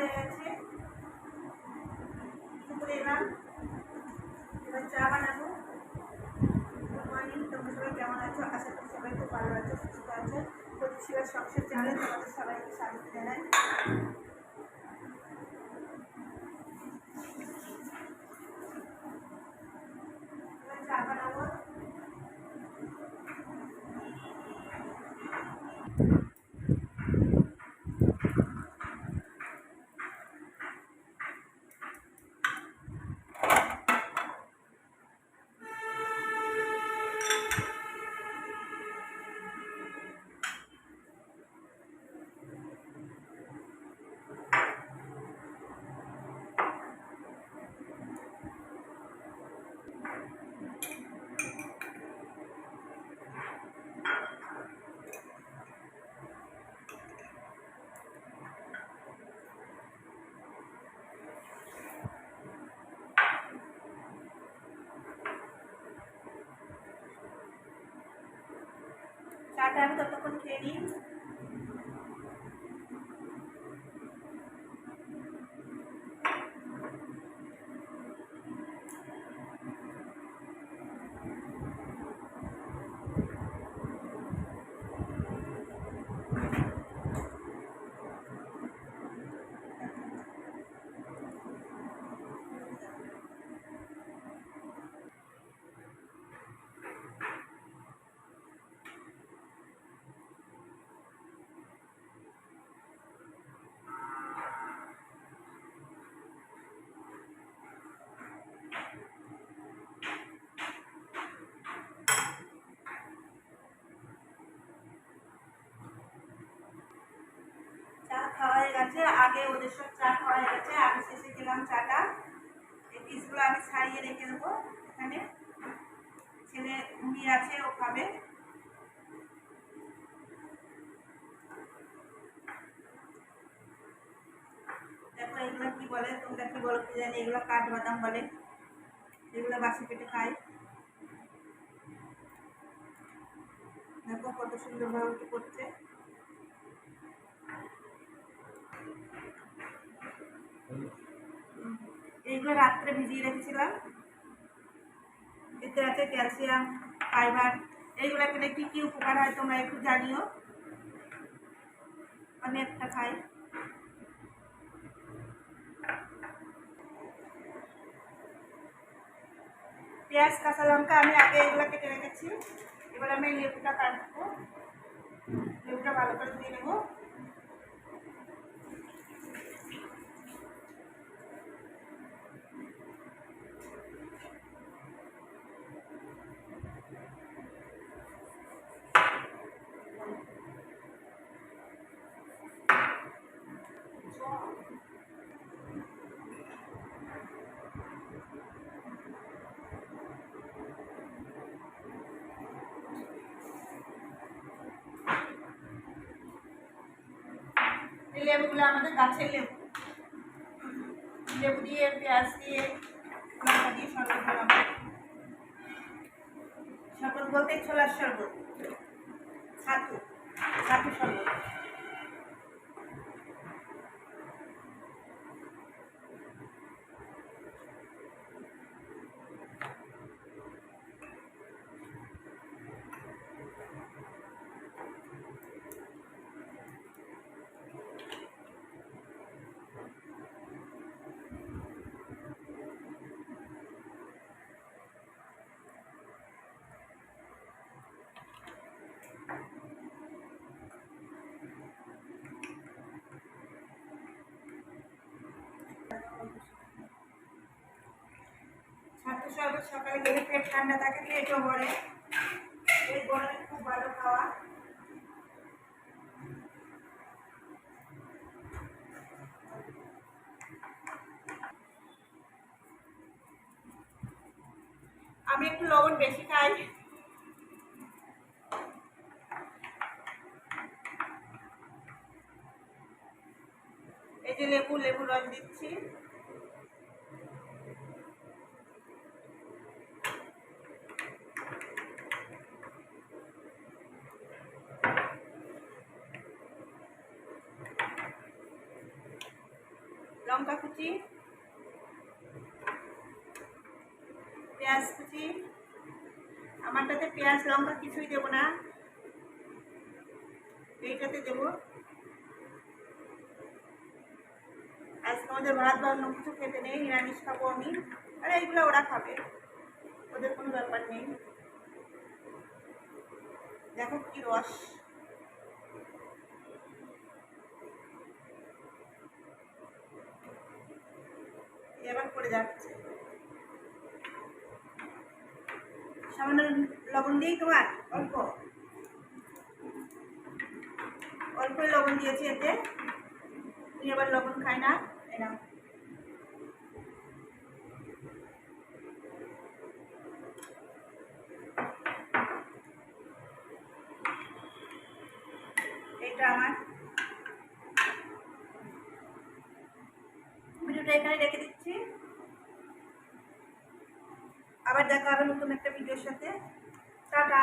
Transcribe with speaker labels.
Speaker 1: হয়ে গেছে। এবার চা বানাবো। গুড সবাই কেমন আছো? আশা করি সবাই খুব ভালো আছো, সুস্থ আছো। প্রতিশিবার সংসার চ্যানেলে তোমাদের সবাইকে স্বাগত জানাই এবার চা বানাবো চাটা আমি ততক্ষণ খেয়ে নিই চা খাওয়া হয়ে গেছে, আগে ওদের সব চা খাওয়া হয়ে গেছে, আমি শেষে খেলাম চাটা। এই পিসগুলো আমি ছাড়িয়ে রেখে দেবো এখানে। ছেলে ঘুমিয়ে আছে, ও খাবে। দেখো এগুলো কি বলে, তোমরা কি বলো কি জানি, এগুলো কাঠবাদাম বলে। এগুলো বাসি পেটে খাই দেখো কত সুন্দরভাবে পড়ছে। এইগুলো রাত্রে ভিজিয়ে রেখেছিলাম। এতে আছে ক্যালসিয়াম, ফাইবার, এইগুলো খেলে কী কী উপকার হয় তোমরা একটু জানিও। আমি একটা খাই। পেঁয়াজ, কাঁচা লঙ্কা আমি আগে এগুলো কেটে রেখেছি। এবার আমি লেবুটা কাটবো। লেবুটা ভালো করে দিয়ে নেব। এই লেবুগুলো আমাদের গাছের লেবু। লেবু দিয়ে, পেঁয়াজ দিয়ে, লঙ্কা দিয়ে শরবত বানাবো। শরবত বলতে ছোলার শরবত ছাতু ছাতু শরবত ছাত্র শরবত সকালে গেলে পেট ঠান্ডা থাকে পেটও ভরে এই গরমে খুব ভালো খাওয়া। আমি একটু লবণ বেশি খাই। এই যে লেবু লেবু রস দিচ্ছি। লঙ্কা কুচি, পেঁয়াজ কুচি। আমারটাতে পেঁয়াজ, লঙ্কা কিছুই দেবো না। এইটাতে দেবো। আজকে আমাদের ভাত বা অন্য কিছু খেতে নেই, নিরামিষ খাব আমি। আর, এইগুলো ওরা খাবে। ওদের কোনো ব্যাপার নেই। দেখো কি রস। সামান্য লবণ দিই তোমার? অল্প। অল্পই লবণ দিয়েছি এতে। তুমি এবার লবণ খাই না এটা আমার। ভিডিওটা এখানে রেখে দিচ্ছি। আবার দেখা হবে নতুন একটা ভিডিওর সাথে। টাটা।